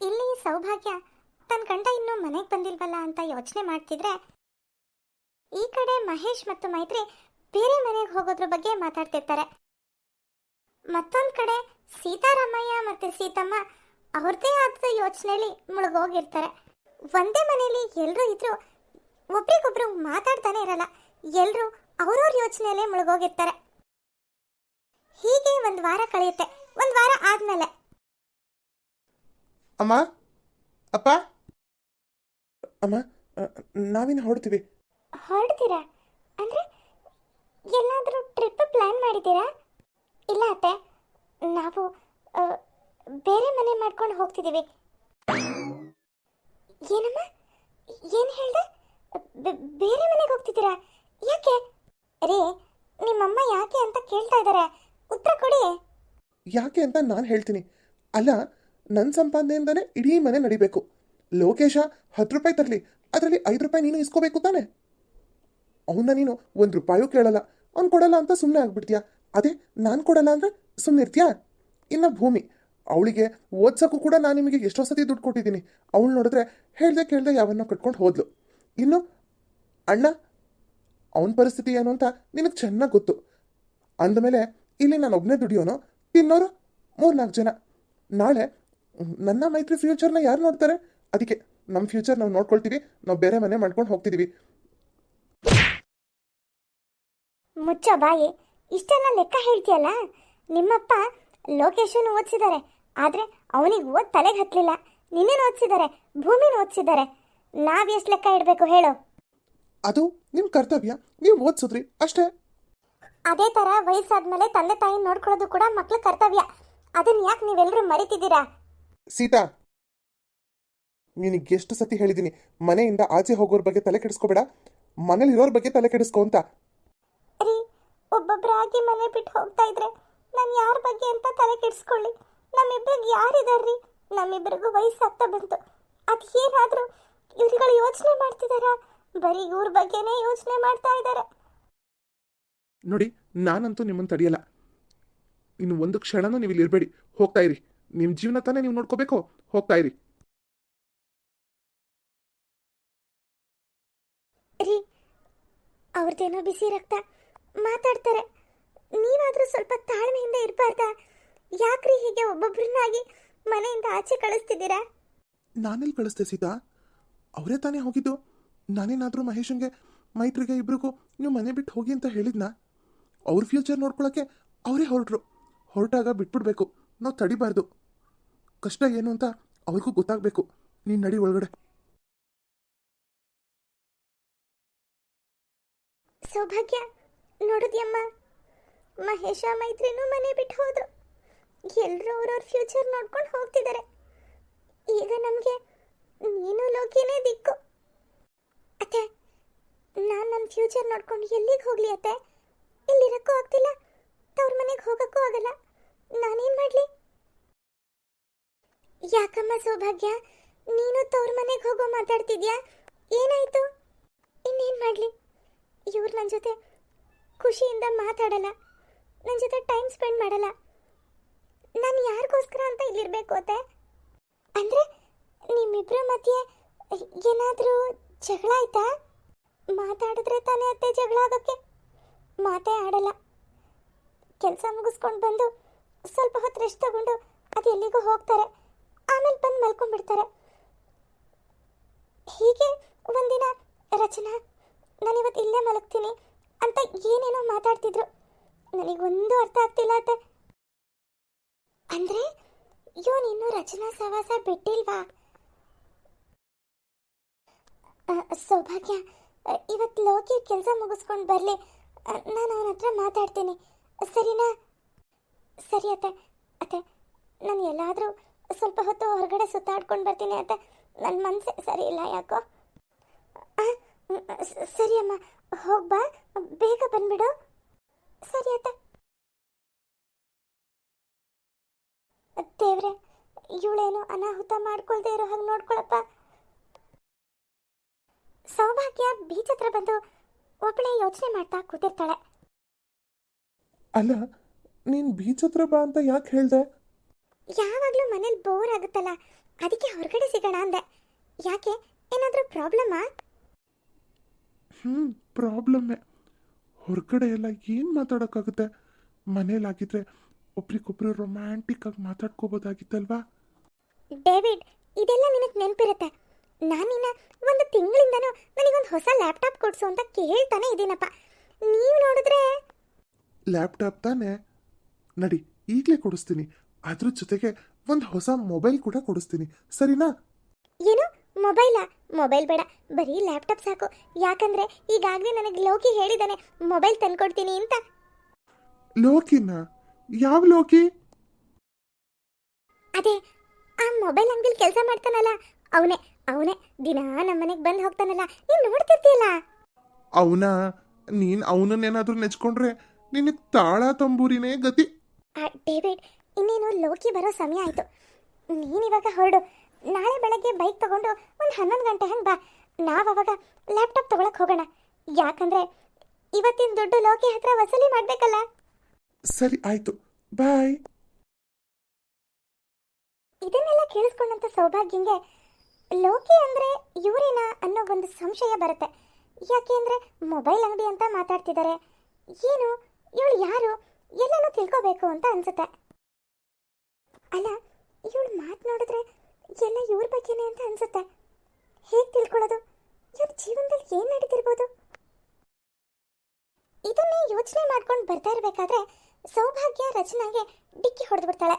ಇಲ್ಲಿ ಸೌಭಾಗ್ಯ ತನ್ನ ಗಂಡ ಇನ್ನೂ ಮನೆಗೆ ಬಂದಿಲ್ವಲ್ಲ ಅಂತ ಯೋಚನೆ ಮಾಡ್ತಿದ್ರೆ, ಈ ಕಡೆ ಮಹೇಶ್ ಮತ್ತು ಮೈತ್ರಿ ಬೇರೆ ಮನೆಗೆ ಹೋಗೋದ್ರ ಬಗ್ಗೆ ಮಾತಾಡ್ತಿರ್ತಾರೆ. ಮತ್ತೊಂದು ಕಡೆ ಸೀತಾರಾಮಯ್ಯ ಮತ್ತು ಸೀತಮ್ಮ ಅವ್ರದ್ದೇ ಆದ ಯೋಚನೆಯಲ್ಲಿ ಮುಳುಗೋಗಿರ್ತಾರೆ. ಒಂದೇ ಮನೆಯಲ್ಲಿ ಎಲ್ಲರೂ ಇದ್ರು ಒಬ್ರಿಗೊಬ್ರು ಮಾತಾಡ್ತಾನೆ ಇರಲ್ಲ ಎಲ್ಲರೂ ಅವ್ರವ್ರ ಯೋಚನೆಯಲ್ಲೇ ಮುಳುಗೋಗಿರ್ತಾರೆ. ಹೀಗೆ ಒಂದು ವಾರ ಕಳೆಯುತ್ತೆ. ಒಂದು ವಾರ ಆದ್ಮೇಲೆ ಅಮ್ಮ? ಅಪ್ಪ? ಅಮ್ಮ ನಾವಿನ್ನು ಹೊರಡ್ತೀವಿ. ಹೊರಡ್ತೀರಾ? ಅಂದ್ರೆ ಎಲ್ಲಾದರೂ ಟ್ರಿಪ್ ಪ್ಲಾನ್ ಮಾಡಿದ್ದೀರಾ? ಇಲ್ಲ ಅತ್ತೆ ನಾವು ಬೇರೆ ಮನೆ ಮಾಡ್ಕೊಂಡು ಹೋಗ್ತಿದ್ದೀವಿ. ಏನಮ್ಮ? ಏನು ಹೇಳ್ದೆ? ಬೇರೆ ಮನೆಗೆ ಹೋಗ್ತಿದ್ದೀರಾ? ಯಾಕೆ? ರೀ ನಿಮ್ಮಮ್ಮ ಯಾಕೆ ಅಂತ ಕೇಳ್ತಾ ಇದ್ದಾರೆ. ಉತ್ತರ ಕೊಡಿ. ಯಾಕೆ ಅಂತ ನಾನು ಹೇಳ್ತೀನಿ. ಅಲ್ಲ ನನ್ನ ಸಂಪಾದನೆಯಿಂದನೇ ಇಡೀ ಮನೆ ನಡಿಬೇಕು. ಲೋಕೇಶ ಹತ್ತು ರೂಪಾಯಿ ತರಲಿ, ಅದರಲ್ಲಿ ಐದು ರೂಪಾಯಿ ನೀನು ಇಸ್ಕೋಬೇಕು ತಾನೆ. ಅವನ್ನ ನೀನು ಒಂದು ರೂಪಾಯೂ ಕೇಳಲ್ಲ. ಅವ್ನು ಕೊಡಲ್ಲ ಅಂತ ಸುಮ್ಮನೆ ಆಗ್ಬಿಡ್ತೀಯಾ? ಅದೇ ನಾನು ಕೊಡಲ್ಲ ಅಂದರೆ ಸುಮ್ಮನೆ ಇರ್ತೀಯಾ? ಇನ್ನು ಭೂಮಿ. ಅವಳಿಗೆ ಓದ್ಸೋಕ್ಕೂ ಕೂಡ ನಾನು ನಿಮಗೆ ಎಷ್ಟೋ ಸತಿ ದುಡ್ಡು ಕೊಟ್ಟಿದ್ದೀನಿ. ಅವಳು ನೋಡಿದ್ರೆ ಹೇಳ್ದೆ ಕೇಳ್ದೆ ಯಾವನ್ನೋ ಕಟ್ಕೊಂಡು ಹೋದ್ಲು. ಇನ್ನು ಅಣ್ಣ, ಅವನ ಪರಿಸ್ಥಿತಿ ಏನು ಅಂತ ನಿನಗೆ ಚೆನ್ನಾಗಿ ಗೊತ್ತು. ಅಂದಮೇಲೆ ಇಲ್ಲಿ ನಾನು ಒಬ್ಬನೇ ದುಡಿಯೋನು, ತಿನ್ನೋರು ಮೂರ್ನಾಲ್ಕು ಜನ. ನಾಳೆ ನನ್ನ ಮೈತ್ರಿ ಫ್ಯೂಚರ್ನ ಯಾರು ನೋಡ್ತಾರೆ? ಅದಕ್ಕೆ ನಮ್ಮ ಫ್ಯೂಚರ್ ನಾವು ನೋಡ್ಕೊಳ್ತೀವಿ ನಾವು ಬೇರೆ ಮನೆ ಮಾಡ್ಕೊಂಡು ಹೋಗ್ತಿದ್ದೀವಿ ಮುಚ್ಚ ಬಾಯಿ ಇಷ್ಟೆಲ್ಲ ಲೆಕ್ಕ ಹೇಳ್ತೀಯಲ್ಲ? ನಿಮ್ಮಪ್ಪ ಲೋಕೇಶನ್ ಓದಿಸಿದ್ದಾರೆ ಆದರೆ ಅವನಿಗೆ ಓದ್ ತಲೆಗೆ ಹತ್ತಲಿಲ್ಲ ನಿನ್ನೇನು ಓದಿಸಿದ್ದಾರೆ ಭೂಮಿನ ಓದಿಸಿದ್ದಾರೆ ನಾವು ಎಷ್ಟು ಲೆಕ್ಕ ಇಡಬೇಕು ಹೇಳು? ಅದು ನಿಮ್ಮ ಕರ್ತವ್ಯ ನೀವು ಓದಿಸಿದ್ರಿ ಅಷ್ಟೇ. ಅದೇ ಥರ ವಯಸ್ಸಾದ್ಮೇಲೆ ತಂದೆ ತಾಯಿ ನೋಡ್ಕೊಳ್ಳೋದು ಕೂಡ ಮಕ್ಳ ಕರ್ತವ್ಯ. ಅದನ್ನ ಯಾಕೆ ನೀವೆಲ್ಲರೂ ಮರಿತಿದ್ದೀರಾ? ಸೀತಾ ನಿನಗೆ ಎಷ್ಟು ಸತಿ ಹೇಳಿದ್ದೀನಿ ಮನೆಯಿಂದ ಆಚೆ ಹೋಗೋರ ಬಗ್ಗೆ ತಲೆ ಕೆಡಿಸ್ಕೋಬೇಡ ಮನೇಲಿ ಇರೋರ ಬಗ್ಗೆ ತಲೆ ಕೆಡಿಸ್ಕೋ ಅಂತ. ರೀ ಒಬ್ಬೊಬ್ಬರಾಗಿ ಮನೆ ಬಿಟ್ಟು ಹೋಗ್ತಾ ಇದ್ರೆ ನಾನು ಯಾರ ಬಗ್ಗೆ ಅಂತ ತಲೆ ಕೆಡಿಸ್ಕೊಳ್ಳಿ. ನಮ್ಮಿಬ್ರಿಗೆ ಯಾರಿದಾರ್ರಿ? ನಮ್ಮಿಬ್ಬರಿಗೂ ವಯಸ್ಸಾಗ್ತಾ ಬಂತು. ಅದು ಏನಾದರೂ ಇವರುಗಳು ಯೋಚನೆ ಮಾಡ್ತಿದಾರಾ? ಬರೀ ಇವ್ರ ಬಗ್ಗೆನೇ ಯೋಚನೆ ಮಾಡ್ತಾ ಇದ್ದಾರೆ ನೋಡಿ ನಾನಂತೂ ನಿಮ್ಮನ್ನು ತಡೆಯಲ್ಲ. ಇನ್ನು ಒಂದು ಕ್ಷಣನೂ ನೀವು ಇಲ್ಲಿ ಇರಬೇಡಿ ಹೋಗ್ತಾ ಇರಿ. ನಿಮ್ಮ ಜೀವನ ತಾನೇ ನೀವು ನೋಡ್ಕೋಬೇಕು? ಹೋಗ್ತಾ ಇರಿ. ರೀ ಅವ್ರದ್ದೇನೋ ಬಿಸಿ ರಕ್ತ ಮಾತಾಡ್ತಾರೆ. ನೀವಾದರೂ ಸ್ವಲ್ಪ ತಾಳ್ಮೆಯಿಂದ ಇರಬಾರ್ದಾ. ಯಾಕ್ರಿ ಹೀಗೆ ಒಬ್ಬೊಬ್ಬರನ್ನಾಗಿ ಮನೆಯಿಂದ ಆಚೆ ಕಳಿಸ್ತಿದ್ದೀರಾ? ನಾನೆಲ್ಲಿ ಕಳಿಸ್ದೆ ಸೀತಾ? ಅವರೇ ತಾನೇ ಹೋಗಿದ್ದು? ನಾನೇನಾದರೂ ಮಹೇಶನ್ಗೆ ಮೈತ್ರಿಗೆ ಇಬ್ರಿಗೂ ನೀವು ಮನೆ ಬಿಟ್ಟು ಹೋಗಿ ಅಂತ ಹೇಳಿದ್ನಾ? ಅವ್ರ ಫ್ಯೂಚರ್ ನೋಡ್ಕೊಳಕ್ಕೆ ಅವರೇ ಹೊರಟ್ರು. ಹೊರಟಾಗ ಬಿಟ್ಬಿಡ್ಬೇಕು. ನಾವು ತಡಿಬಾರ್ದು. ಕಷ್ಟ ಏನು ಅಂತ ಅವ್ರಿಗೂ ಗೊತ್ತಾಗಬೇಕು. ನೀನು ನಡಿ ಒಳಗಡೆ. ಸೌಭಾಗ್ಯ ನೋಡಿದ್ಯಮ್ಮ ಮಹೇಶ ಮೈತ್ರಿನೂ ಮನೆ ಬಿಟ್ಟು ಹೋದ್ರು. ಎಲ್ಲರೂ ಅವ್ರವ್ರ ಫ್ಯೂಚರ್ ನೋಡ್ಕೊಂಡು ಹೋಗ್ತಿದ್ದಾರೆ ಈಗ ನಮಗೆ ನೀನು ಲೋಕಿನೇ ದಿಕ್ಕು. ಅತ್ತೆ, ನಾನು ನನ್ನ ಫ್ಯೂಚರ್ ನೋಡ್ಕೊಂಡು ಎಲ್ಲಿಗೆ ಹೋಗ್ಲಿ ಅತ್ತೆ? ಇಲ್ಲಿರಕ್ಕೂ ಆಗ್ತಿಲ್ಲ. ತವ್ರ ಮನೆಗೆ ಹೋಗಕ್ಕೂ ಆಗಲ್ಲ. ನಾನೇನು ಮಾಡ್ಲಿ? ಯಾಕಮ್ಮ ಸೌಭಾಗ್ಯ? ನೀನು ತವ್ರ ಮನೆಗೆ ಹೋಗೋ ಮಾತಾಡ್ತಿದ್ಯಾ? ಏನಾಯ್ತು? ಇನ್ನೇನು ಮಾಡಲಿ? ಇವ್ರು ನನ್ನ ಜೊತೆ ಖುಷಿಯಿಂದ ಮಾತಾಡಲ್ಲ. ನನ್ನ ಜೊತೆ ಟೈಮ್ ಸ್ಪೆಂಡ್ ಮಾಡಲ್ಲ. ನಾನು ಯಾರಿಗೋಸ್ಕರ ಅಂತ ಇಲ್ಲಿರಬೇಕು ಅತ್ತೆ? ಅಂದರೆ ನಿಮ್ಮಿಬ್ಬರ ಮಧ್ಯೆ ಏನಾದರೂ ಜಗಳ ಆಯ್ತಾ? ಮಾತಾಡಿದ್ರೆ ತಾನೇ ಅತ್ತೆ ಜಗಳ ಆಗೋಕ್ಕೆ? ಮಾತೇ ಆಡಲ್ಲ. ಕೆಲಸ ಮುಗಿಸ್ಕೊಂಡು ಬಂದು ಸ್ವಲ್ಪ ಹೊತ್ತು ರೆಸ್ಟ್ ತಗೊಂಡು ಅದು ಎಲ್ಲಿಗೂ ಹೋಗ್ತಾರೆ. ಆಮೇಲೆ ಬಂದು ಮಲ್ಕೊಂಡ್ಬಿಡ್ತಾರೆ. ಹೀಗೆ ಒಂದಿನ ರಚನಾ ನಾನಿವತ್ತು ಇಲ್ಲೇ ಮಲಗ್ತೀನಿ ಅಂತ ಏನೇನೋ ಮಾತಾಡ್ತಿದ್ರು. ನನಗೊಂದು ಅರ್ಥ ಆಗ್ತಿಲ್ಲ ಅಂತ ಅಂದ್ರೆ ಯೋ ನೀನು ರಚನಾ ಸವಾಸ ಬಿಟ್ಟಿಲ್ವಾ? ಸೌಭಾಗ್ಯ ಇವತ್ತು ಲೋಕಿ ಕೆಲಸ ಮುಗಿಸ್ಕೊಂಡು ಬರಲಿ. ನಾನು ಅವನ ಹತ್ರ ಮಾತಾಡ್ತೀನಿ. ಸರಿನಾ? ಸರಿ ಅತ್ತೆ ಅತ್ತೆ, ನಾನು ಎಲ್ಲಾದರೂ ಸ್ವಲ್ಪ ಹೊತ್ತು ಹೊರಗಡೆ ಸುತ್ತಾಡ್ಕೊಂಡು ಬರ್ತೀನಿ ಅತ್ತೆ. ನನ್ನ ಮನಸ್ಸೇ ಸರಿ ಇಲ್ಲ ಯಾಕೋ. ಸರಿ ಅಮ್ಮ ಹೋಗ್ಬಾ ಬೇಗ ಬಂದ್ಬಿಡು. ಸರಿ ಅತ್ತೆ. ದೇವ್ರೆ, ಇವಳೇನು ಅನಾಹುತ ಮಾಡ್ಕೊಳ್ದೆ ಇರೋ ಹಾಗೆ ನೋಡ್ಕೊಳಪ್ಪ. ಸೌಭಾಗ್ಯ ಬೀಚ್ ಹತ್ರ ಬಂದು ಒಬ್ಬಳೆ ಯೋಚನೆ ಮಾಡ್ತಾ ಕೂತಿರ್ತಾಳೆ. ಅಲ್ಲ ನೀನು ಬೀಚ್ ಹತ್ರ ಬಾ ಅಂತ ಯಾಕೆ ಹೇಳ್ದೆ? ಯಾವಾಗಲೂ ಮನೇಲಿ ಬೋರ್ ಆಗುತ್ತಲ್ಲ ಅದಕ್ಕೆ ಹೊರಗಡೆ ಸಿಗೋಣ ಅಂದೆ. ಯಾಕೆ ಏನಾದರೂ ಪ್ರಾಬ್ಲಮ್ಮಾ ಹ್ಞೂ ಪ್ರಾಬ್ಲಮ್ ಹೊರಗಡೆ ಎಲ್ಲ ಏನು ಮಾತಾಡೋಕ್ಕಾಗುತ್ತೆ? ಮನೇಲಾಗಿದ್ರೆ ಒಬ್ರಿಗೊಬ್ರು ರೊಮ್ಯಾಂಟಿಕ್ ಆಗಿ ಮಾತಾಡ್ಕೋಬೋದಾಗಿತ್ತಲ್ವಾ? ಡೇವಿಡ್ ಇದೆಲ್ಲ ನಿನಗೆ ನೆನಪಿರುತ್ತೆ. ನಿನ್ನ ಒಂದು ತಿಂಗಳಿಂದನೂ ನನಗೊಂದು ಹೊಸ ಲ್ಯಾಪ್ಟಾಪ್ ಕೊಡಿಸು ಅಂತ ಕೇಳ್ತಾನೆ ಇದ್ದೀನಪ್ಪ ನೀವು ನೋಡಿದ್ರೆ ಲ್ಯಾಪ್ಟಾಪ್ ತಾನೇ? ನಡಿ ಈಗಲೇ ಕೊಡಿಸ್ತೀನಿ. ಅದ್ರ ಜೊತೆಗೆ ಒಂದು ಹೊಸ ಮೊಬೈಲ್ ಕೂಡ ಕೊಡಿಸ್ತೀನಿ. ಸರಿನಾ? ಏನು? ಮೊಬೈಲಾ? ಮೊಬೈಲ್ ಬೇಡ. ಬರೀ ಲ್ಯಾಪ್ಟಾಪ್ ಸಾಕು. ಯಾಕಂದ್ರೆ ಈಗಾಗಲೇ ನನಗೆ ಲೋಕಿ ಹೇಳಿದಾನೆ ಮೊಬೈಲ್ ತಂದ್ಕೊಡ್ತೀನಿ ಅಂತ. ಲೋಕಿನ? ಯಾವ ಲೋಕಿ? ಅದೇ ಆ ಮೊಬೈಲ್ ಅಂಗಡಿಲಿ ಕೆಲಸ ಮಾಡ್ತಾನಲ್ಲ ಅವನೇ ಅವನೇ ದಿನಾ ನಮ್ಮ ಮನೆಗೆ ಬಂದು ಹೋಗ್ತಾನಲ್ಲ ನೀನು ನೋಡ್ತಿರ್ತೀಯಲ್ಲ? ಅವನ? ನೀನು ಅವನನ್ನೇನಾದ್ರೂ ನೆಚ್ಕೊಂಡ್ರೆ ನಿನ್ನ ತಾಳ ತಂಬೂರಿನೇ ಗತಿ. ಡೇವಿಡ್ ಇನ್ನೇನು ಲೋಕಿ ಬರೋ ಸಮಯ ಆಯಿತು. ನೀನಿವಾಗ ಹೊರಡು. ನಾಳೆ ಬೆಳಗ್ಗೆ ಬೈಕ್ ತಗೊಂಡು ಒಂದು ಹನ್ನೊಂದು ಗಂಟೆ ಹಂಗೆ ಬಾ. ನಾವು ಅವಾಗ ಲ್ಯಾಪ್ಟಾಪ್ ತಗೊಳಕ್ ಹೋಗೋಣ. ಯಾಕಂದರೆ ಇವತ್ತಿನ ದುಡ್ಡು ಲೋಕಿ ಹತ್ರ ವಸೂಲಿ ಮಾಡಬೇಕಲ್ಲ. ಸರಿ ಆಯ್ತು. ಬಾಯ್. ಇದನ್ನೆಲ್ಲ ಕೇಳಿಸ್ಕೊಂಡಂತ ಸೌಭಾಗ್ಯಂಗೆ ಲೋಕಿ ಅಂದ್ರೆ ಇವರೇನಾ ಅನ್ನೋ ಒಂದು ಸಂಶಯ ಬರುತ್ತೆ. ಯಾಕೆ ಅಂದರೆ ಮೊಬೈಲ್ ಅಂಗಡಿ ಅಂತ ಮಾತಾಡ್ತಿದ್ದಾರೆ ಏನು? ಇವಳು ಯಾರು? ಎಲ್ಲನೂ ತಿಳ್ಕೋಬೇಕು ಅಂತ ಅನ್ಸುತ್ತೆ. ಅಲ್ಲ, ಇವಳು ಮಾತು ನೋಡಿದ್ರೆ ಎಲ್ಲ ಇವ್ರ ಬಗ್ಗೆನೇ ಅಂತ ಅನ್ಸುತ್ತೆ. ಹೇಗೆ ತಿಳ್ಕೊಳ್ಳೋದು? ಇವ್ರ ಜೀವನದಲ್ಲಿ ಏನು ನಡೀತಿರ್ಬೋದು? ಇದನ್ನೇ ಯೋಚನೆ ಮಾಡ್ಕೊಂಡು ಬರ್ತಾ ಇರಬೇಕಾದ್ರೆ ಸೌಭಾಗ್ಯ ರಚನಾಗೆ ಡಿಕ್ಕಿ ಹೊಡೆದು ಬಿಡ್ತಾಳೆ.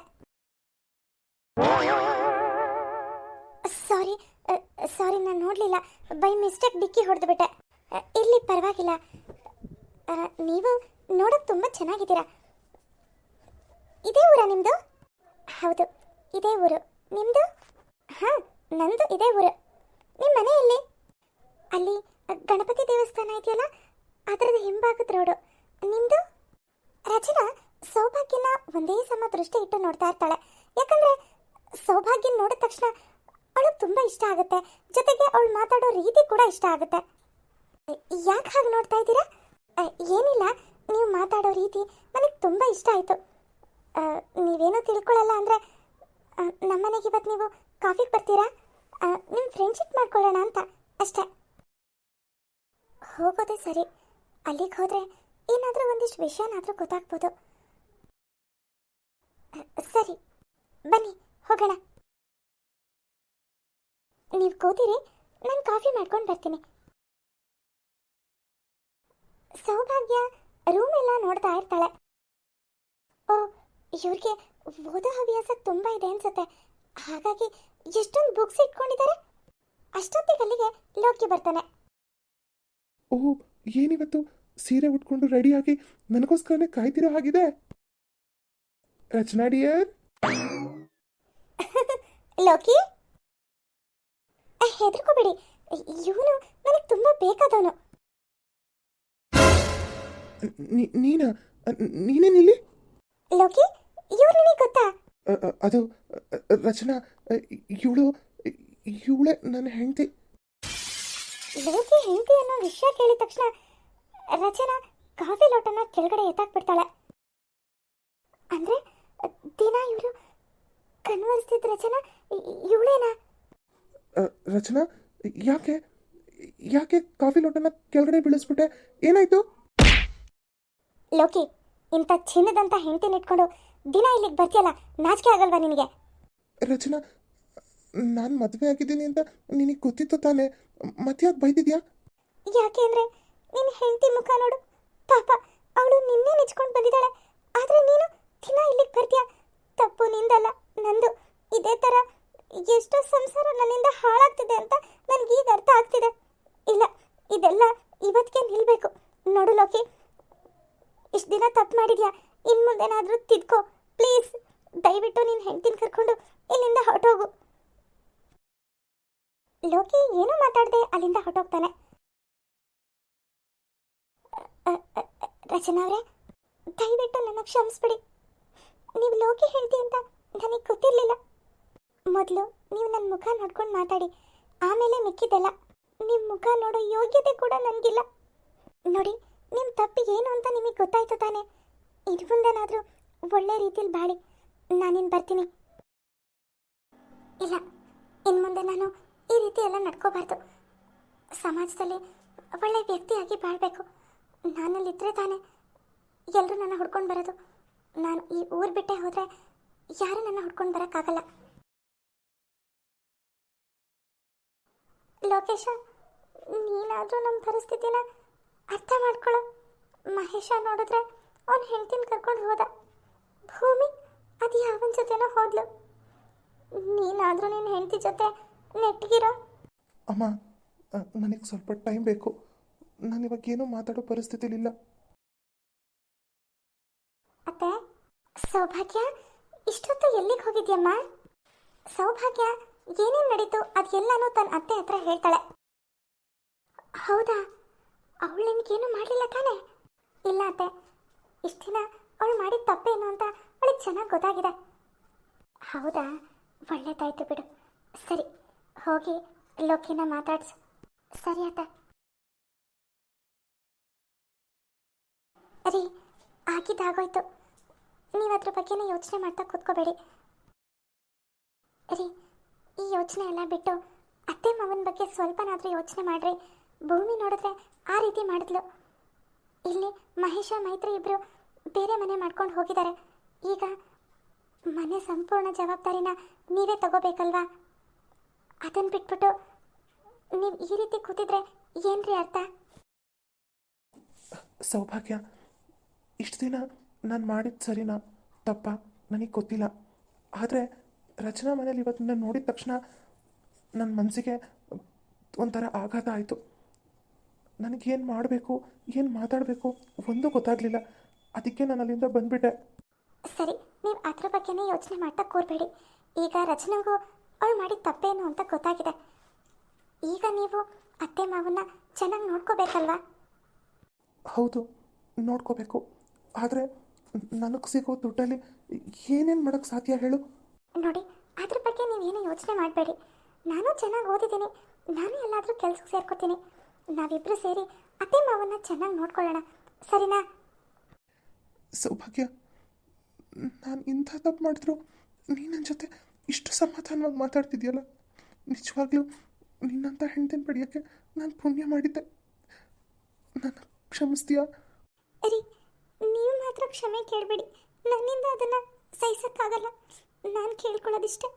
ಸಾರಿ ಸಾರಿ, ನಾನು ನೋಡಲಿಲ್ಲ. ಬೈ ಮಿಸ್ಟೇಕ್ ಡಿಕ್ಕಿ ಹೊಡೆದು ಬಿಟ್ಟೆ. ಇಲ್ಲಿ ಪರವಾಗಿಲ್ಲ. ನೀವು ನೋಡೋಕೆ ತುಂಬ ಚೆನ್ನಾಗಿದ್ದೀರಾ? ಇದೇ ಊರ ನಿಮ್ಮದು ಹೌದು, ಇದೇ ಊರು. ನಿಮ್ಮದು ಹಾಂ, ನಂದು ಇದೇ ಊರು. ನಿಮ್ಮ ಮನೆ ಎಲ್ಲಿ? ಅಲ್ಲಿ ಗಣಪತಿ ದೇವಸ್ಥಾನ ಇದೆಯಲ್ಲ? ಅದರದ ಹಿಂಭಾಗದ ರೋಡು. ನಿಮ್ಮದು ರಚನಾ, ಸೌಭಾಗ್ಯನ ಒಂದೇ ಸಮ ದೃಷ್ಟಿ ಇಟ್ಟು ನೋಡ್ತಾ ಇರ್ತಾಳೆ. ಯಾಕಂದ್ರೆ, ಸೌಭಾಗ್ಯ ನೋಡಿದ ತಕ್ಷಣ ಅವಳು ತುಂಬ ಇಷ್ಟ ಆಗುತ್ತೆ. ಜೊತೆಗೆ ಅವಳು ಮಾತಾಡೋ ರೀತಿ ಕೂಡ ಇಷ್ಟ ಆಗುತ್ತೆ. ಯಾಕೆ ಹಾಗೆ ನೋಡ್ತಾ ಇದ್ದೀರಾ? ಏನಿಲ್ಲ ನೀವು ಮಾತಾಡೋ ರೀತಿ ನನಗೆ ತುಂಬ ಇಷ್ಟ ಆಯಿತು. ನೀವೇನೋ ತಿಳ್ಕೊಳ್ಳಲ್ಲ ಅಂದರೆ ನಮ್ಮನೆಗೆ ಇವತ್ತು ನೀವು ಕಾಫಿಗೆ ಬರ್ತೀರಾ? ನಿಮ್ಮ ಫ್ರೆಂಡ್ಶಿಪ್ ಮಾಡ್ಕೊಳ್ಳೋಣ ಅಂತ. ಅಷ್ಟೇ. ಹೋಗೋದೇ ಸರಿ. ಅಲ್ಲಿಗೆ ಹೋದರೆ ಏನಾದರೂ ಒಂದಿಷ್ಟು ವಿಷಯನಾದರೂ ಗೊತ್ತಾಗ್ಬೋದು. ಸರಿ. ಬನ್ನಿ, ಹೋಗೋಣ. ನೀವು ಕೂತಿರಿ, ನಾನು ಕಾಫಿ ಮಾಡ್ಕೊಂಡು ಬರ್ತೀನಿ. ಸೌಭಾಗ್ಯ ರೂಮ್ ಎಲ್ಲ ನೋಡ್ತಾ ಇರ್ತಾಳೆ. ಓ ಇವ್ರಿಗೆ ಓದೋ ಹವ್ಯಾಸ ತುಂಬ ಇದೆ ಅನ್ಸುತ್ತೆ. ಹಾಗಾಗಿ ಎಷ್ಟೊಂದು ಬುಕ್ಸ್ ಇಟ್ಕೊಂಡಿದ್ದಾರೆ. ಅಷ್ಟೊತ್ತಿಗೆ ಅಲ್ಲಿಗೆ ಲೋಕಿ ಬರ್ತಾನೆ. ಓ ಏನಿವತ್ತು? ಸೀರೆ ಉಟ್ಕೊಂಡು ರೆಡಿಯಾಗಿ ನನಗೋಸ್ಕರನೇ ಕಾಯ್ತಿರೋ ಹಾಗಿದೆ? ರಚನಾ ಡಿಯರ್? ಲೋಕಿ? ಹೆದರ್ಕೋಬೇಡಿ. ಇವನು ನನಗೆ ತುಂಬಾ ಬೇಕಾದವನು. ನೀನಾ? ನೀನೇನಿಲ್ಲಿ ಲೋಕಿ ಇವ್ರು ನಿನಗೆ ಗೊತ್ತಾ? ಅದು ರಚನಾ ಇವಳು ಇವಳೆ ನನ್ನ ಹೆಂಡತಿ. ಲೋಕಿ ಹೆಂಡತಿ ಅನ್ನೋ ವಿಷಯ ಕೇಳಿದ ತಕ್ಷಣ ರಚನಾ ಕಾಫಿ ಲೋಟನ ಕೆಳಗಡೆ ಎತ್ತಾಕ್ಬಿಡ್ತಾಳೆ. ಅಂದ್ರೆ ದಿನ ಇವರು ಕನ್ವರ್ಸ್ತಿದ್ದ ರಚನಾ ಇವಳೇನಾ? ರಚನಾ ಯಾಕೆ ಯಾಕೆ ಕಾಫಿ ಲೋಟನ ಕೆಳಗಡೆ ಬೀಳಿಸ್ಬಿಟ್ಟೆ? ಏನಾಯ್ತು? ಲೋಕಿ ಇಂಥ ಚಿನ್ನದಂತ ಹೆಂಡತಿ ನಿಟ್ಕೊಂಡು ದಿನ ಇಲ್ಲಿಗೆ ಬರ್ತೀಯಲ್ಲ ನಾಚಿಕೆ ಆಗಲ್ವಾ ನಿನಗೆ? ರಚನಾ ನಾನು ಮದುವೆ ಆಗಿದ್ದೀನಿ ಅಂತ ನಿನಗೆ ಗೊತ್ತಿತ್ತು ತಾನೇ? ಮತ್ತೆ ಯಾಕೆ ಬೈದಿದ್ಯಾ? ಯಾಕೆ ಅಂದ್ರೆ ನಿನ್ನ ಹೆಂಡತಿ ಮುಖ ನೋಡು. ಪಾಪ ಅವಳು ನಿನ್ನೆ ನೆಚ್ಕೊಂಡು ಬಂದಿದ್ದಾಳೆ. ಆದ್ರೆ ನೀನು ದಿನ ಇಲ್ಲಿಗೆ ಬರ್ತೀಯ? ತಪ್ಪು ನಿಂದಲ್ಲ ನಂದು. ಇದೇ ತರ ಎಷ್ಟೋ ಸಂಸಾರ ನನ್ನಿಂದ ಹಾಳಾಗ್ತಿದೆ ಅಂತ ನನಗೀಗ ಅರ್ಥ ಆಗ್ತಿದೆ. ಇಲ್ಲ ಇದೆಲ್ಲ ಇವತ್ತಿಗೆ ನಿಲ್ಬೇಕು. ನೋಡು ಲೋಕಿ ಇಷ್ಟು ದಿನ ತಪ್ಪು ಮಾಡಿದ್ಯಾ? ಇನ್ನು ಮುಂದೇನಾದರೂ ತಿದ್ಕೋ. ಪ್ಲೀಸ್, ದಯವಿಟ್ಟು ನಿನ್ನ ಹೆಂಡತಿನ ಕರ್ಕೊಂಡು ಇಲ್ಲಿಂದ ಹೊರಟೋಗು. ಲೋಕಿ ಏನೂ ಮಾತಾಡದೆ, ಅಲ್ಲಿಂದ ಹೊರಟೋಗ್ತಾನೆ. ರಚನಾ ಅವರೇ, ದಯವಿಟ್ಟು ನನ್ನ ಕ್ಷಮಿಸ್ಬಿಡಿ. ನೀವು ಲೋಕಿ ಹೇಳ್ತಿ ಅಂತ ನನಗೆ ಗೊತ್ತಿರಲಿಲ್ಲ. ಮೊದಲು ನೀವು ನನ್ನ ಮುಖ ನೋಡ್ಕೊಂಡು ಮಾತಾಡಿ. ಆಮೇಲೆ ಮಿಕ್ಕಿದ್ದೆಲ್ಲ. ನಿಮ್ಮ ಮುಖ ನೋಡೋ ಯೋಗ್ಯತೆ ಕೂಡ ನನಗಿಲ್ಲ. ನೋಡಿ ನಿಮ್ಮ ತಪ್ಪು ಏನು ಅಂತ ನಿಮಗೆ ಗೊತ್ತಾಯ್ತು ತಾನೆ. ಇದು ಮುಂದೆನಾದರೂ ಒಳ್ಳೆ ರೀತಿಯಲ್ಲಿ ಬಾಳಿ. ನಾನಿನ್ ಬರ್ತೀನಿ. ಇಲ್ಲ ಇನ್ನು ಮುಂದೆ ನಾನು ಈ ರೀತಿ ಎಲ್ಲ ನಡ್ಕೋಬಾರ್ದು. ಸಮಾಜದಲ್ಲಿ ಒಳ್ಳೆ ವ್ಯಕ್ತಿಯಾಗಿ ಬಾಳ್ಬೇಕು. ನಾನಲ್ಲಿದ್ದರೆ ತಾನೇ ಎಲ್ಲರೂ ನನ್ನ ಹುಡ್ಕೊಂಡು ಬರೋದು. ನಾನು ಈ ಊರು ಬಿಟ್ಟೆ ಹೋದರೆ ಯಾರೂ ನನ್ನ ಹುಡ್ಕೊಂಡು ಬರೋಕ್ಕಾಗಲ್ಲ. ಲೋಕೇಶ, ನೀನಾದರೂ ನಮ್ಮ ಪರಿಸ್ಥಿತಿನ ಅರ್ಥ ಮಾಡ್ಕೊಳ್ಳೋ ಮಹೇಶ ನೋಡಿದ್ರೆ ಅವನ ಹೆಂಡತಿನ ಕರ್ಕೊಂಡು ಹೋದ. ಭೂಮಿ ಅದು ಯಾವನ ಜೊತೆನೋ ಹೋದ್ಲು. ನೀನಾದರೂ ನಿನ್ನ ಹೆಂಡತಿ ಜೊತೆ ನೆಟ್ಟಿಗಿರೋ ಅಮ್ಮ ನನಗೆ ಸ್ವಲ್ಪ ಟೈಮ್ ಬೇಕು. ನಾನು ಇವಾಗ ಏನೂ ಮಾತಾಡೋ ಪರಿಸ್ಥಿತಿಲಿಲ್ಲ. ಅತ್ತೆ ಸೌಭಾಗ್ಯ ಇಷ್ಟೊತ್ತು ಎಲ್ಲಿಗೆ ಹೋಗಿದ್ಯಮ್ಮ? ಸೌಭಾಗ್ಯ ಏನೇನು ನಡೀತು? ಅದೆಲ್ಲನೂ ತನ್ನ ಅತ್ತೆ ಹತ್ರ ಹೇಳ್ತಾಳೆ. ಹೌದಾ? ಅವಳು ನಿನಗೇನು ಮಾಡಲಿಲ್ಲ ತಾನೆ? ಇಲ್ಲ ಅತ್ತೆ. ಇಷ್ಟು ದಿನ ಅವಳು ಮಾಡಿದ ತಪ್ಪೇನು ಅಂತ ಅವಳಿಗೆ ಚೆನ್ನಾಗಿ ಗೊತ್ತಾಗಿದೆ. ಹೌದಾ? ಒಳ್ಳೇದಾಯ್ತು ಬಿಡು. ಸರಿ, ಹೋಗಿ ಲೋಕಿನ ಮಾತಾಡ್ಸು. ಸರಿ ಅತ್ತೆ. ರೀ ಆಗಿದ್ದಾಗೋಯ್ತು ನೀವು ಅದ್ರ ಬಗ್ಗೆನೇ ಯೋಚನೆ ಮಾಡ್ತಾ ಕೂತ್ಕೋಬೇಡಿ. ರೀ, ಈ ಯೋಚನೆ ಎಲ್ಲ ಬಿಟ್ಟು ಅತ್ತೆ ಮಾವನ ಬಗ್ಗೆ ಸ್ವಲ್ಪನಾದರೂ ಯೋಚನೆ ಮಾಡ್ರಿ. ಭೂಮಿ ನೋಡಿದ್ರೆ ಆ ರೀತಿ ಮಾಡಿದ್ಲು. ಇಲ್ಲಿ ಮಹೇಶ, ಮೈತ್ರಿ ಇಬ್ಬರು ಬೇರೆ ಮನೆ ಮಾಡ್ಕೊಂಡು ಹೋಗಿದ್ದಾರೆ. ಈಗ ಮನೆ ಸಂಪೂರ್ಣ ಜವಾಬ್ದಾರಿನ ನೀವೇ ತಗೋಬೇಕಲ್ವಾ? ಅದನ್ನು ಬಿಟ್ಬಿಟ್ಟು ನೀವು ಈ ರೀತಿ ಕೂತಿದ್ರೆ ಏನ್ರಿ ಅರ್ಥ? ಸೌಭಾಗ್ಯ, ಇಷ್ಟು ದಿನ ನಾನು ಮಾಡಿದ ಸರಿನಾ? ತಪ್ಪ, ನನಗೆ ಗೊತ್ತಿಲ್ಲ. ಆದರೆ ರಚನಾ ಮನೇಲಿ ಇವತ್ತು ನೋಡಿದ ತಕ್ಷಣ ನನ್ನ ಮನಸ್ಸಿಗೆ ಒಂಥರ ಆಘಾತ ಆಯಿತು. ನನಗೇನು ಮಾಡಬೇಕು? ಏನು ಮಾತಾಡಬೇಕು? ಒಂದು ಗೊತ್ತಾಗಲಿಲ್ಲ. ಅದಕ್ಕೆ ನಾನು ಅಲ್ಲಿಂದ ಬಂದುಬಿಟ್ಟೆ. ಸರಿ ನೀವು ಅದ್ರ ಬಗ್ಗೆನೇ ಯೋಚನೆ ಮಾಡ್ತಾ ಕೂರಬೇಡಿ. ಈಗ ರಚನೆಗೂ ಅವಳು ಮಾಡಿದ ತಪ್ಪೇನು ಅಂತ ಗೊತ್ತಾಗಿದೆ. ಈಗ ನೀವು ಅತ್ತೆ ಮಾವನ್ನ ಚೆನ್ನಾಗಿ ನೋಡ್ಕೋಬೇಕಲ್ವಾ? ಹೌದು ನೋಡ್ಕೋಬೇಕು. ಆದರೆ ನನಗೆ ಸಿಗೋ ದುಡ್ಡಲ್ಲಿ ಏನೇನು ಮಾಡೋಕ್ಕೆ ಸಾಧ್ಯ ಹೇಳು? ನೋಡಿ ಅದ್ರ ಬಗ್ಗೆ ನೀವೇನು ಯೋಚನೆ ಮಾಡಬೇಡಿ. ನಾನು ಚೆನ್ನಾಗಿ ಓದಿದ್ದೀನಿ. ನಾನು ಎಲ್ಲಾದರೂ ಕೆಲಸಕ್ಕೆ ಸೇರ್ಕೋತೀನಿ. ನಾವಿಬ್ಬರು ಸೇರಿ ಅತ್ತೆ ಮಾವನ್ನ ಚೆನ್ನಾಗಿ ನೋಡ್ಕೊಳ್ಳೋಣ. ಸರಿನಾ? ಸೌಭಾಗ್ಯ ನಾನು ಇಂಥ ತಪ್ಪು ಮಾಡಿದ್ರು. ನೀ ನನ್ನ ಜೊತೆ ಇಷ್ಟು ಸಮಾಧಾನವಾಗಿ ಮಾತಾಡ್ತಿದ್ಯಲ್ಲ? ನಿಜವಾಗ್ಲೂ ನಿನ್ನಂಥ ಹೆಂಡತಿನ ಪಡೆಯೋಕ್ಕೆ ನಾನು ಪುಣ್ಯ ಮಾಡಿದ್ದೆ. ನನ್ನ ಕ್ಷಮಿಸ್ತೀಯ? ಅರಿ ನೀವು ಮಾತ್ರ ಕ್ಷಮೆ ಕೇಳಬೇಡಿ. ನನ್ನಿಂದ ಅದನ್ನು ಸಹಿಸೋಕ್ಕಾಗಲ್ಲ. ನಾನು ಕೇಳ್ಕೊಳ್ಳೋದಿಷ್ಟೇ.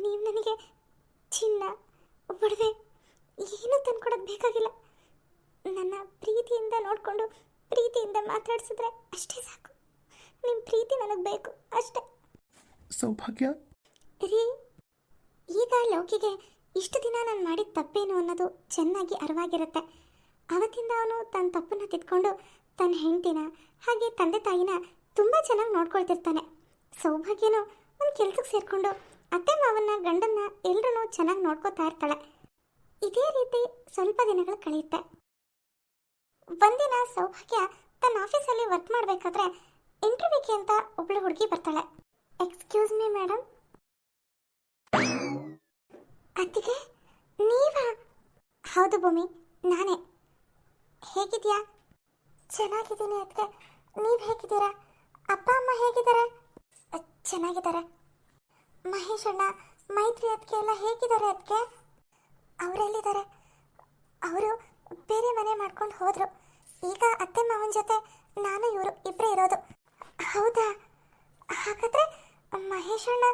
ನೀವು ನನಗೆ ಚಿನ್ನ ಒಡವೆ ಏನೂ ತಂದ್ಕೊಡೋದು ಬೇಕಾಗಿಲ್ಲ. ನನ್ನ ಪ್ರೀತಿಯಿಂದ ನೋಡಿಕೊಂಡು ಪ್ರೀತಿಯಿಂದ ಮಾತಾಡಿಸಿದ್ರೆ ಅಷ್ಟೇ ಸಾಕು. ನಿಮ್ಮ ಪ್ರೀತಿ ನನಗೆ ಬೇಕು ಅಷ್ಟೇ. ಸೌಭಾಗ್ಯ. ರೀ ಈಗ ಲೌಕಿಗೆ ಇಷ್ಟು ದಿನ ನಾನು ಮಾಡಿದ ತಪ್ಪೇನು ಅನ್ನೋದು ಚೆನ್ನಾಗಿ ಅರಿವಾಗಿರುತ್ತೆ. ಅವತ್ತಿಂದ ಅವನು ತನ್ನ ತಪ್ಪನ್ನು ತಿದ್ಕೊಂಡು ತನ್ನ ಹೆಂಡತಿನ ಹಾಗೆ ತಂದೆ ತಾಯಿನ ತುಂಬ ಚೆನ್ನಾಗಿ ನೋಡ್ಕೊಳ್ತಿರ್ತಾನೆ. ಸೌಭಾಗ್ಯನು ಒಂದು ಕೆಲ್ಸಕ್ಕೆ ಸೇರಿಕೊಂಡು ಅತ್ತೆ ಮಾವನ್ನ ಗಂಡನ್ನ ಎಲ್ಲರೂ ಚೆನ್ನಾಗಿ ನೋಡ್ಕೋತಾ ಇರ್ತಾಳೆ. ಇದೇ ರೀತಿ ಸ್ವಲ್ಪ ದಿನಗಳು ಕಳೆಯುತ್ತೆ. ಒಂದಿನ ಸೌಭಾಗ್ಯ ತನ್ನ ಆಫೀಸಲ್ಲಿ ವರ್ಕ್ ಮಾಡಬೇಕಾದ್ರೆ ಇಂಟರ್ವ್ಯೂಗೆ ಅಂತ ಒಬ್ಳು ಹುಡುಗಿ ಬರ್ತಾಳೆ. ಎಕ್ಸ್ಕ್ಯೂಸ್ ಮೀ ಮೇಡಮ್ ಅತ್ತಿಗೆ, ನೀವಾ? ಹೌದು ಭೂಮಿ, ನಾನೇ. ಹೇಗಿದ್ಯಾ? ಚೆನ್ನಾಗಿದ್ದೀನಿ ಅತ್ತಿಗೆ. ನೀವು ಹೇಗಿದ್ದೀರಾ? ಅಪ್ಪ, ಅಮ್ಮ ಹೇಗಿದ್ದಾರೆ? ಚೆನ್ನಾಗಿದ್ದಾರೆ. ಮಹೇಶ್ ಅಣ್ಣ, ಮೈತ್ರಿ ಅದಕ್ಕೆ ಎಲ್ಲ ಹೇಗಿದ್ದಾರೆ ಅದಕ್ಕೆ ಅವರೆಲ್ಲಿದ್ದಾರೆ? ಅವರು ಬೇರೆ ಮನೆ ಮಾಡ್ಕೊಂಡು ಹೋದರು. ಈಗ ಅತ್ತೆ ಮಾವನ ಜೊತೆ ನಾನು ಇವರು ಇಬ್ಬರೇ ಇರೋದು. ಹೌದಾ? ಹಾಗಾದರೆ ಮಹೇಶಣ್ಣ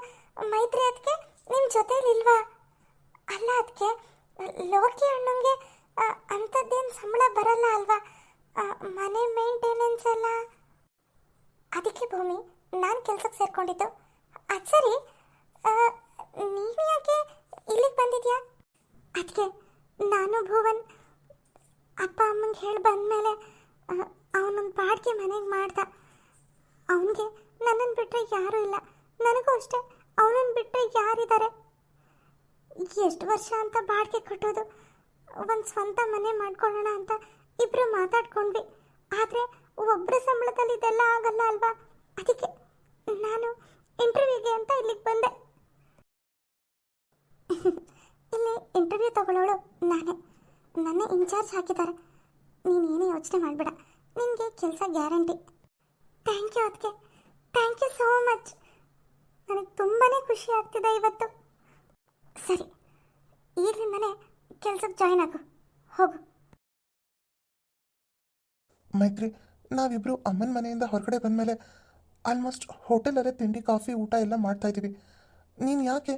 ಮೈತ್ರಿ ಅದಕ್ಕೆ ನಿಮ್ಮ ಜೊತೇಲಿಲ್ವಾ ಅಲ್ಲ ಅದಕ್ಕೆ ಲೋಕಿ ಅಣ್ಣಂಗೆ ಅಂಥದ್ದೇನು ಸಂಬಳ ಬರಲ್ಲ ಅಲ್ವಾ? ಮನೆ ಮೇಂಟೆನೆನ್ಸ್ ಎಲ್ಲ? ಅದಕ್ಕೆ ಭೂಮಿ, ನಾನು ಕೆಲಸಕ್ಕೆ ಸೇರಿಕೊಂಡಿದ್ದು. ಅದು ಸರಿ ನೀವು ಯಾಕೆ ಇಲ್ಲಿಗೆ ಬಂದಿದ್ಯಾ? ಅದಕ್ಕೆ ನಾನು ಭುವನ್ ಅಪ್ಪ ಅಮ್ಮಂಗೆ ಹೇಳಿ ಬಂದಮೇಲೆ ಅವನೊಂದು ಬಾಡಿಗೆ ಮನೆಗೆ ಮಾಡ್ದ. ಅವನಿಗೆ ನನ್ನನ್ನು ಬಿಟ್ಟರೆ ಯಾರೂ ಇಲ್ಲ. ನನಗೂ ಅಷ್ಟೇ ಅವನನ್ನು ಬಿಟ್ಟರೆ ಯಾರಿದ್ದಾರೆ? ಎಷ್ಟು ವರ್ಷ ಅಂತ ಬಾಡಿಗೆ ಕಟ್ಟೋದು, ಒಂದು ಸ್ವಂತ ಮನೆ ಮಾಡ್ಕೊಳ್ಳೋಣ ಅಂತ ಇಬ್ಬರು ಮಾತಾಡ್ಕೊಂಡ್ವಿ. ಆದರೆ ಒಬ್ಬರ ಸಂಬಳದಲ್ಲಿ ಇದೆಲ್ಲ ಆಗಲ್ಲ ಅಲ್ವಾ? ಅದಕ್ಕೆ ನಾನು ಇಂಟರ್ವ್ಯೂಗೆ ಅಂತ ಇಲ್ಲಿಗೆ ಬಂದೆ. ಇಲ್ಲಿ ಇಂಟರ್ವ್ಯೂ ತಗೊಳ್ಳೋಳು ನಾನೇ. ನನ್ನ ಇನ್ಚಾರ್ಜ್ ಹಾಕಿದ್ದಾರೆ. ನೀನೇನು ಯೋಚನೆ ಮಾಡಬೇಡ. ನಿನಗೆ ಕೆಲಸ ಗ್ಯಾರಂಟಿ. ಥ್ಯಾಂಕ್ ಯು ಅದಕ್ಕೆ ಥ್ಯಾಂಕ್ ಯು ಸೋ ಮಚ್ ನನಗೆ ತುಂಬಾ ಖುಷಿ ಆಗ್ತಿದೆ ಇವತ್ತು. ಸರಿ ಈಗಲಿಂದನೇ ಕೆಲ್ಸಕ್ಕೆ ಜಾಯ್ನ್ ಆಗು. ಹೋಗು. ಮೈತ್ರಿ ನಾವಿಬ್ಬರು ಅಮ್ಮನ ಮನೆಯಿಂದ ಹೊರಗಡೆ ಬಂದ ಮೇಲೆ ಆಲ್ಮೋಸ್ಟ್ ಹೋಟೆಲಲ್ಲೇ ತಿಂಡಿ ಕಾಫಿ ಊಟ ಎಲ್ಲ ಮಾಡ್ತಾ ಇದ್ದೀವಿ. ನೀನು ಯಾಕೆ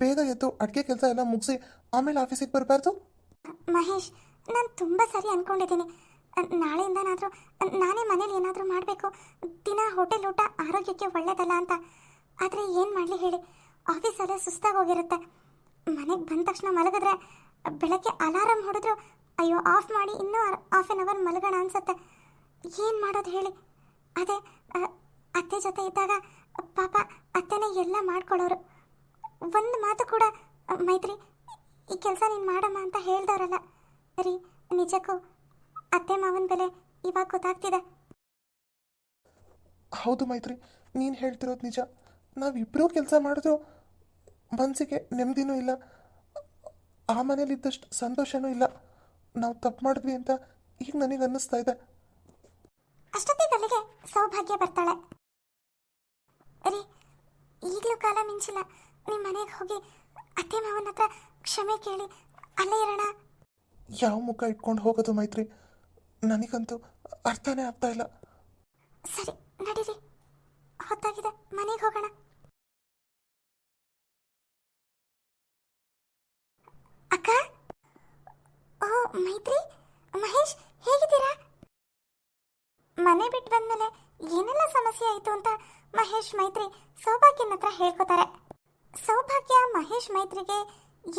ಬೇಗ ಎದ್ದು ಅಡುಗೆ ಕೆಲಸ ಎಲ್ಲ ಮುಗಿಸಿ ಆಮೇಲೆ ಆಫೀಸಿಗೆ ಬರಬಾರ್ದು? ಮಹೇಶ್, ನಾನು ತುಂಬ ಸರಿ ಅಂದ್ಕೊಂಡಿದ್ದೀನಿ ನಾಳೆಯಿಂದನಾದರೂ, ನಾನೇ ಮನೇಲಿ ಏನಾದರೂ ಮಾಡಬೇಕು. ದಿನ ಹೋಟೆಲ್ ಊಟ ಆರೋಗ್ಯಕ್ಕೆ ಒಳ್ಳೇದಲ್ಲ ಅಂತ. ಆದರೆ ಏನು ಮಾಡಲಿ ಹೇಳಿ? ಆಫೀಸಲ್ಲೇ ಸುಸ್ತಾಗಿ ಹೋಗಿರುತ್ತೆ. ಮನೆಗೆ ಬಂದ ತಕ್ಷಣ ಮಲಗಿದ್ರೆ ಬೆಳಗ್ಗೆ ಅಲಾರಂ ಹೊಡೆದ್ರು, ಅಯ್ಯೋ ಆಫ್ ಮಾಡಿ ಇನ್ನೂ ಹಾಫ್ ಆನ್ ಅವರ್ ಮಲಗೋಣ ಅನ್ಸುತ್ತೆ. ಏನು ಮಾಡೋದು ಹೇಳಿ? ಅದೇ ಅತ್ತೆ ಜೊತೆ ಇದ್ದಾಗ ಪಾಪ ಅತ್ತೆನೇ ಎಲ್ಲ ಮಾಡ್ಕೊಳ್ಳೋರು ಒಂದು ಮಾತು ಕೂಡ ಮೈತ್ರಿ ಈ ಕೆಲಸ ನೀನು ಮಾಡಮ್ಮ ಅಂತ ಹೇಳ್ದವ್ರಲ್ಲ. ರೀ ನಿಜಕ್ಕೂ ಅತ್ತೆ ಮಾವನ ಬೆಲೆ ಇವಾಗ ಗೊತ್ತಾಗ್ತಿದೆ. ಹೌದು ಮೈತ್ರಿ ನೀನು ಹೇಳ್ತಿರೋದು ನಿಜ. ನಾವಿಬ್ಬರೂ ಕೆಲಸ ಮಾಡಿದ್ರು ಮನಸ್ಸಿಗೆ ನೆಮ್ಮದಿನೂ ಇಲ್ಲ ಆ ಮನೇಲಿದ್ದಷ್ಟು ಸಂತೋಷನೂ ಇಲ್ಲ. ನಾವು ತಪ್ಪು ಮಾಡಿದ್ವಿ ಅಂತ ಈಗ ನನಗೆ ಅನ್ನಿಸ್ತಾ ಇದೆ. ಅಷ್ಟೊತ್ತಿಗೆ ಅಲ್ಲಿಗೆ ಸೌಭಾಗ್ಯ ಬರ್ತಾಳೆ. ರೀ ಈಗಲೂ ಕಾಲ ಮಿಂಚಿಲ್ಲ. ನಿಮ್ಮ ಮನೆಗೆ ಹೋಗಿ ಅತ್ತೆ ಮಾವನ ಹತ್ರ ಕ್ಷಮೆ ಕೇಳಿ ಅಲ್ಲೇ ಇರೋಣ. ಯಾವ ಮುಖ ಇಟ್ಕೊಂಡು ಹೋಗೋದು ಮೈತ್ರಿ? ನನಗಂತೂ ಅರ್ಥನೇ ಆಗ್ತಾ ಇಲ್ಲ. ಸರಿ ನಡೀರಿ. ಹೊತ್ತಾಗಿದೆ ಮನೆಗೆ ಹೋಗೋಣ. ಅಕ್ಕ? ಓ ಮೈತ್ರಿ ಮಹೇಶ್ ಹೇಗಿದ್ದೀರಾ? ಮನೆ ಬಿಟ್ಟು ಬಂದ್ಮೇಲೆ ಏನೆಲ್ಲ ಸಮಸ್ಯೆ ಆಯಿತು ಅಂತ ಮಹೇಶ್ ಮೈತ್ರಿ ಸೌಭಾಗ್ಯನ ಹತ್ರ ಹೇಳ್ಕೊತಾರೆ. ಸೌಭಾಗ್ಯ ಮಹೇಶ್ ಮೈತ್ರಿಗೆ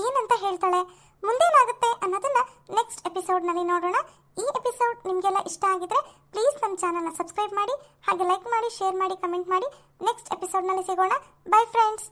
ಏನಂತ ಹೇಳ್ತಾಳೆ? ಮುಂದೇನಾಗುತ್ತೆ ಅನ್ನೋದನ್ನ ನೆಕ್ಸ್ಟ್ ಎಪಿಸೋಡ್ನಲ್ಲಿ ನೋಡೋಣ. ಈ ಎಪಿಸೋಡ್ ನಿಮಗೆಲ್ಲ ಇಷ್ಟ ಆಗಿದ್ರೆ ಪ್ಲೀಸ್ ನಮ್ಮ ಚಾನಲ್ನ ಸಬ್ಸ್ಕ್ರೈಬ್ ಮಾಡಿ, ಹಾಗೆ ಲೈಕ್ ಮಾಡಿ ಶೇರ್ ಮಾಡಿ ಕಮೆಂಟ್ ಮಾಡಿ. ನೆಕ್ಸ್ಟ್ ಎಪಿಸೋಡ್ನಲ್ಲಿ ಸಿಗೋಣ. By friends